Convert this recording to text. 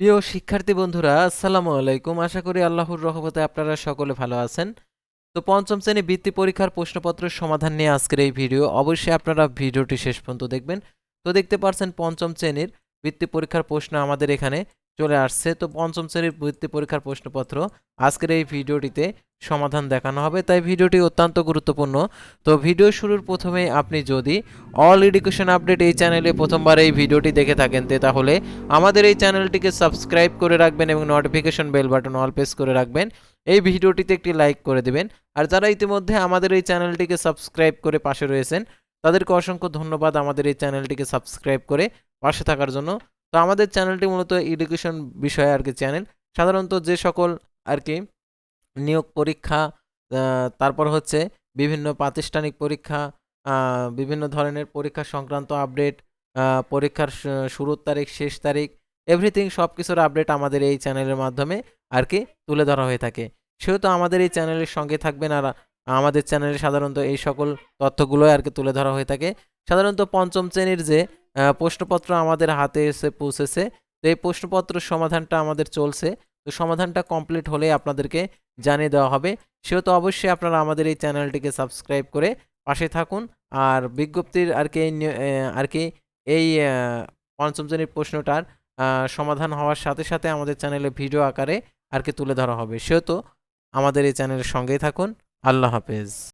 প্রিয় শিক্ষার্থী বন্ধুরা, আসসালামু আলাইকুম। আশা করি আল্লাহর রহমতে আপনারা সকলে ভালো আছেন। তো পঞ্চম শ্রেণি বৃত্তি পরীক্ষার প্রশ্নপত্র সমাধান নিয়ে আজকের এই ভিডিও। অবশ্যই আপনারা ভিডিওটি শেষ পর্যন্ত দেখবেন। তো দেখতে পারছেন পঞ্চম শ্রেণির বৃত্তি পরীক্ষার প্রশ্ন আমাদের এখানে। চলে আসছে। তো পঞ্চম শ্রেণির বৃত্তি পরীক্ষার প্রশ্নপত্র। আজকের এই ভিডিওটিতে সমাধান দেখানো হবে। তাই ভিডিওটি অত্যন্ত গুরুত্বপূর্ণ। তো ভিডিও শুরুর প্রথমে আপনি যদি অল এডুকেশন আপডেট এই চ্যানেলে প্রথমবার এই ভিডিওটি দেখে থাকেন তাহলে আমাদের এই চ্যানেলটিকে সাবস্ক্রাইব করে রাখবেন এবং notification bell button all press করে রাখবেন। এই ভিডিওটিতে একটি লাইক করে দেবেন। আর যারা ইতিমধ্যে আমাদের এই চ্যানেলটিকে সাবস্ক্রাইব করে পাশে রয়েছেন, তাদেরকে অসংখ্য ধন্যবাদ আমাদের এই চ্যানেলটিকে সাবস্ক্রাইব করে পাশে থাকার জন্য। তো আমাদের চ্যানেলটি মূলত এডুকেশন বিষয়ে আর কি চ্যানেল সাধারণত যে সকল আর কি নিয়োগ পরীক্ষা তারপর হচ্ছে বিভিন্ন প্রাতিষ্ঠানিক পরীক্ষা বিভিন্ন ধরনের পরীক্ষা সংক্রান্ত আপডেট পরীক্ষার শুরুর তারিখ, শেষ তারিখ এভরিথিং সব কিছুর আপডেট আমাদের এই চ্যানেলের মাধ্যমে আর কি তুলে ধরা হয়ে থাকে। সেহেতু আমাদের এই চ্যানেলের সঙ্গে থাকবেন আর আমাদের চ্যানেলে সাধারণত এই সকল তথ্যগুলোই আর কি তুলে ধরা হয়ে থাকে। সাধারণত পঞ্চম শ্রেণির যে প্রশ্নপত্র আমাদের হাতে এসে পৌঁছেছে। তো এই প্রশ্নপত্র সমাধানটা আমাদের চলছে। তো সমাধানটা কমপ্লিট হলে আপনাদেরকে জানিয়ে দেওয়া হবে। সেহেতু অবশ্যই আপনারা আমাদের এই চ্যানেলটিকে সাবস্ক্রাইব করে পাশে থাকুন। আর বিজ্ঞপ্তির আর কি আর কি এই পঞ্চম শ্রেণির প্রশ্নটার সমাধান হওয়ার সাথে সাথে আমাদের চ্যানেলে ভিডিও আকারে আর কি তুলে ধরা হবে। সেহেতু আমাদের এই চ্যানেলের সঙ্গেই থাকুন। আল্লাহ হাফেজ।